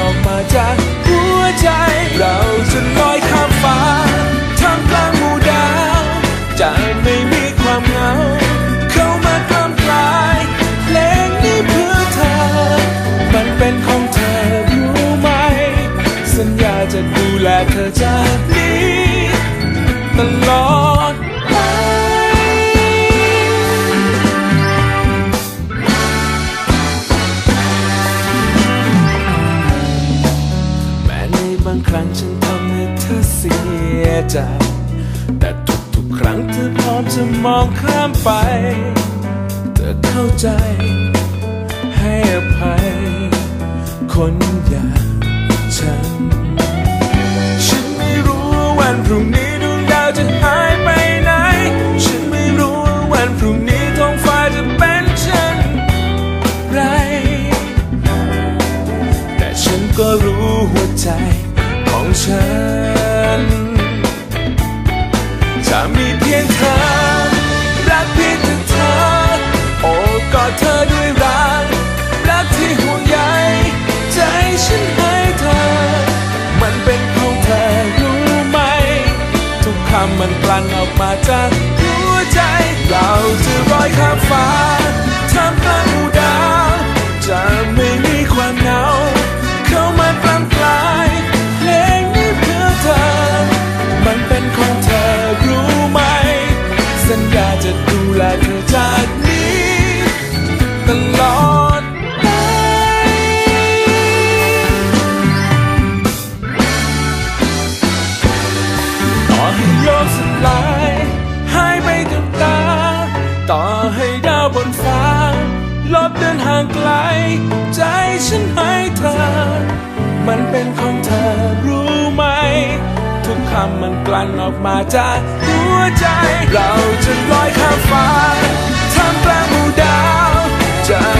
ออกมาจากหัวใจ เราจะลอยข้ามฟ้าท่ามกลางหมู่ดาวจะไม่มีความเหงา เข้ามากล้ำกลายเพลงนี้เพื่อเธอ มันเป็นของเธอรู้ไหม สัญญาจะดูแลเธอจ้า บางครั้งฉันทำให้เธอเสียใจ แต่ทุกๆครั้งเธอพร้อมจะมองข้ามไป เธอเข้าใจ ให้อภัยคนอย่าง ฉัน จะมีเพียงเธอ รักเพียงแต่เธอ โอบกอดเธอด้วยรัก รักที่ห่วงใยใจฉันให้เธอ มันเป็นของเธอรู้ไหม ทุกคำมันกลั่นออกมาจากหัวใจ เราจะลอยข้ามฟ้า ตลอดไปต่อให้โลกสลายหายไปกับตา ต่อให้ดาวบนฟ้า ลบเดินห่างไกล ใจฉันให้เธอ มันเป็นของเธอรู้ไหม ทุกคำมันกลั่นออกมาจากหัวใจ เราจะลอยข้ามฟ้า time